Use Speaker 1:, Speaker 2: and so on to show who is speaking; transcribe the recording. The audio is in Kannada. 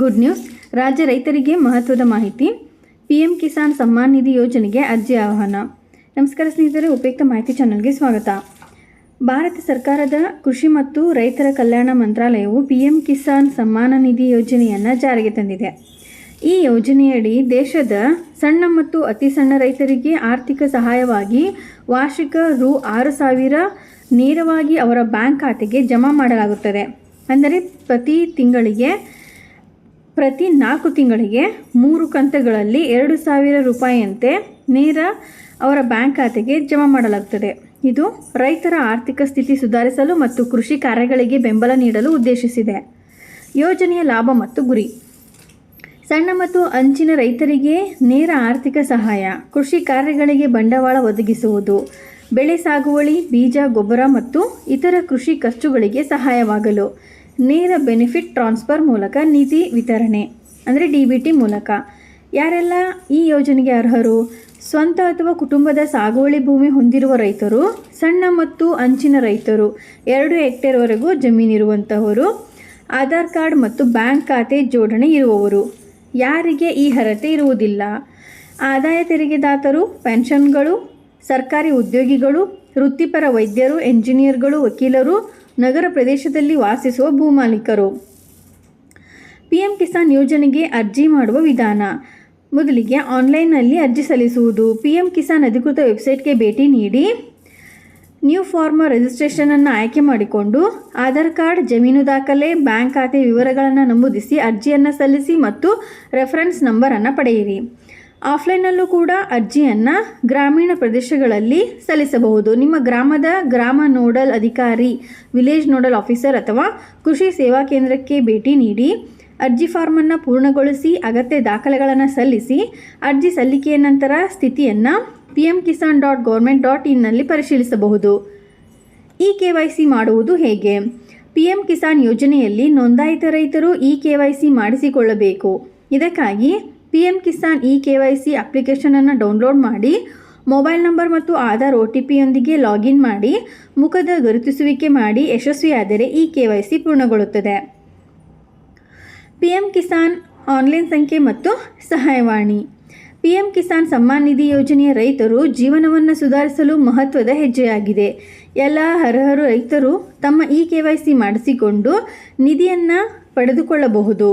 Speaker 1: ಗುಡ್ ನ್ಯೂಸ್ ರಾಜ್ಯ ರೈತರಿಗೆ ಮಹತ್ವದ ಮಾಹಿತಿ. ಪಿಎಂ ಕಿಸಾನ್ ಸಮ್ಮಾನ್ ನಿಧಿ ಯೋಜನೆಗೆ ಅರ್ಜಿ ಆಹ್ವಾನ. ನಮಸ್ಕಾರ ಸ್ನೇಹಿತರೆ, ಉಪಯುಕ್ತ ಮಾಹಿತಿ ಚಾನಲ್ಗೆ ಸ್ವಾಗತ. ಭಾರತ ಸರ್ಕಾರದ ಕೃಷಿ ಮತ್ತು ರೈತರ ಕಲ್ಯಾಣ ಮಂತ್ರಾಲಯವು ಪಿಎಂ ಕಿಸಾನ್ ಸಮ್ಮಾನ ನಿಧಿ ಯೋಜನೆಯನ್ನು ಜಾರಿಗೆ ತಂದಿದೆ. ಈ ಯೋಜನೆಯಡಿ ದೇಶದ ಸಣ್ಣ ಮತ್ತು ಅತಿ ಸಣ್ಣ ರೈತರಿಗೆ ಆರ್ಥಿಕ ಸಹಾಯವಾಗಿ ವಾರ್ಷಿಕ ರು ಆರು ಸಾವಿರ ನೇರವಾಗಿ ಅವರ ಬ್ಯಾಂಕ್ ಖಾತೆಗೆ ಜಮಾ ಮಾಡಲಾಗುತ್ತದೆ. ಅಂದರೆ ಪ್ರತಿ ತಿಂಗಳಿಗೆ ಪ್ರತಿ ನಾಲ್ಕು ತಿಂಗಳಿಗೆ ಮೂರು ಕಂತುಗಳಲ್ಲಿ ಎರಡು ಸಾವಿರ ರೂಪಾಯಿಯಂತೆ ನೇರ ಅವರ ಬ್ಯಾಂಕ್ ಖಾತೆಗೆ ಜಮಾ ಮಾಡಲಾಗುತ್ತದೆ ಇದು ರೈತರ ಆರ್ಥಿಕ ಸ್ಥಿತಿ ಸುಧಾರಿಸಲು ಮತ್ತು ಕೃಷಿ ಕಾರ್ಯಗಳಿಗೆ ಬೆಂಬಲ ನೀಡಲು ಉದ್ದೇಶಿಸಿದೆ. ಯೋಜನೆಯ ಲಾಭ ಮತ್ತು ಗುರಿ. ಸಣ್ಣ ಮತ್ತು ಅಂಚಿನ ರೈತರಿಗೆ ನೇರ ಆರ್ಥಿಕ ಸಹಾಯ, ಕೃಷಿ ಕಾರ್ಯಗಳಿಗೆ ಬಂಡವಾಳ ಒದಗಿಸುವುದು, ಬೆಳೆ ಸಾಗುವಳಿ, ಬೀಜ, ಗೊಬ್ಬರ ಮತ್ತು ಇತರ ಕೃಷಿ ಖರ್ಚುಗಳಿಗೆ ಸಹಾಯವಾಗಲು. ನೇರ ಬೆನಿಫಿಟ್ ಟ್ರಾನ್ಸ್ಫರ್ ಮೂಲಕ ನಿಧಿ ವಿತರಣೆ, ಅಂದರೆ ಡಿ ಬಿ ಟಿ ಮೂಲಕ. ಯಾರೆಲ್ಲ ಈ ಯೋಜನೆಗೆ ಅರ್ಹರು? ಸ್ವಂತ ಅಥವಾ ಕುಟುಂಬದ ಸಾಗುವಳಿ ಭೂಮಿ ಹೊಂದಿರುವ ರೈತರು, ಸಣ್ಣ ಮತ್ತು ಅಂಚಿನ ರೈತರು, ಎರಡು ಹೆಕ್ಟೇರ್ವರೆಗೂ ಜಮೀನಿರುವಂತಹವರು ಆಧಾರ್ ಕಾರ್ಡ್ ಮತ್ತು ಬ್ಯಾಂಕ್ ಖಾತೆ ಜೋಡಣೆ ಇರುವವರು. ಯಾರಿಗೆ ಈ ಅರ್ಹತೆ ಇರುವುದಿಲ್ಲ? ಆದಾಯ ತೆರಿಗೆದಾತರು ಪೆನ್ಷನ್ಗಳು, ಸರ್ಕಾರಿ ಉದ್ಯೋಗಿಗಳು, ವೃತ್ತಿಪರ ವೈದ್ಯರು, ಎಂಜಿನಿಯರ್ಗಳು, ವಕೀಲರು ನಗರ ಪ್ರದೇಶದಲ್ಲಿ ವಾಸಿಸುವ ಭೂಮಾಲೀಕರು. ಪಿಎಂ ಕಿಸಾನ್ ಯೋಜನೆಗೆ ಅರ್ಜಿ ಮಾಡುವ ವಿಧಾನ. ಮೊದಲಿಗೆ ಆನ್ಲೈನ್ನಲ್ಲಿ ಅರ್ಜಿ ಸಲ್ಲಿಸುವುದು. ಪಿ ಎಂ ಕಿಸಾನ್ ಅಧಿಕೃತ ವೆಬ್ಸೈಟ್ಗೆ ಭೇಟಿ ನೀಡಿ ನ್ಯೂ ಫಾರ್ಮರ್ ರಿಜಿಸ್ಟ್ರೇಷನನ್ನು ಆಯ್ಕೆ ಮಾಡಿಕೊಂಡು ಆಧಾರ್ ಕಾರ್ಡ್, ಜಮೀನು ದಾಖಲೆ, ಬ್ಯಾಂಕ್ ಖಾತೆ ವಿವರಗಳನ್ನು ನಮೂದಿಸಿ ಅರ್ಜಿಯನ್ನು ಸಲ್ಲಿಸಿ ಮತ್ತು ರೆಫರೆನ್ಸ್ ನಂಬರನ್ನು ಪಡೆಯಿರಿ. ಆಫ್ಲೈನಲ್ಲೂ ಕೂಡ ಅರ್ಜಿಯನ್ನು ಗ್ರಾಮೀಣ ಪ್ರದೇಶಗಳಲ್ಲಿ ಸಲ್ಲಿಸಬಹುದು. ನಿಮ್ಮ ಗ್ರಾಮದ ಗ್ರಾಮ ನೋಡಲ್ ಅಧಿಕಾರಿ, ವಿಲೇಜ್ ನೋಡಲ್ ಆಫೀಸರ್ ಅಥವಾ ಕೃಷಿ ಸೇವಾ ಕೇಂದ್ರಕ್ಕೆ ಭೇಟಿ ನೀಡಿ ಅರ್ಜಿ ಫಾರ್ಮನ್ನು ಪೂರ್ಣಗೊಳಿಸಿ ಅಗತ್ಯ ದಾಖಲೆಗಳನ್ನು ಸಲ್ಲಿಸಿ ಅರ್ಜಿ ಸಲ್ಲಿಕೆಯ ನಂತರ ಸ್ಥಿತಿಯನ್ನು P M Kisan dot government dot ಇನ್ನಲ್ಲಿ ಪರಿಶೀಲಿಸಬಹುದು. ಇ ಕೆ ವೈ ಸಿ ಮಾಡುವುದು ಹೇಗೆ? ಪಿ ಎಂ ಕಿಸಾನ್ ಯೋಜನೆಯಲ್ಲಿ ನೋಂದಾಯಿತ ರೈತರು ಇ ಕೆ ವೈ ಸಿ ಮಾಡಿಸಿಕೊಳ್ಳಬೇಕು. ಇದಕ್ಕಾಗಿ P M Kisan E K Y C ಅಪ್ಲಿಕೇಶನನ್ನು download ಮಾಡಿ, ಮೊಬೈಲ್ ನಂಬರ್ ಮತ್ತು ಆಧಾರ್ ಒ ಟಿ ಪಿಯೊಂದಿಗೆ ಲಾಗಿನ್ ಮಾಡಿ, ಮುಖದ ಗುರುತಿಸುವಿಕೆ ಮಾಡಿ ಯಶಸ್ವಿಯಾದರೆ ಈ ಕೆ ವೈ ಸಿ ಪೂರ್ಣಗೊಳ್ಳುತ್ತದೆ. ಪಿ ಎಂ ಕಿಸಾನ್ ಆನ್ಲೈನ್ ಸಂಖ್ಯೆ ಮತ್ತು ಸಹಾಯವಾಣಿ. ಪಿ ಎಂ ಕಿಸಾನ್ ಸಮ್ಮಾನ್ ನಿಧಿ ಯೋಜನೆಯ ರೈತರು ಜೀವನವನ್ನು ಸುಧಾರಿಸಲು ಮಹತ್ವದ ಹೆಜ್ಜೆಯಾಗಿದೆ. ಎಲ್ಲ ಅರ್ಹರು ರೈತರು ತಮ್ಮ ಇ ಕೆ ವೈ ಸಿ ಮಾಡಿಸಿಕೊಂಡು ನಿಧಿಯನ್ನು ಪಡೆದುಕೊಳ್ಳಬಹುದು.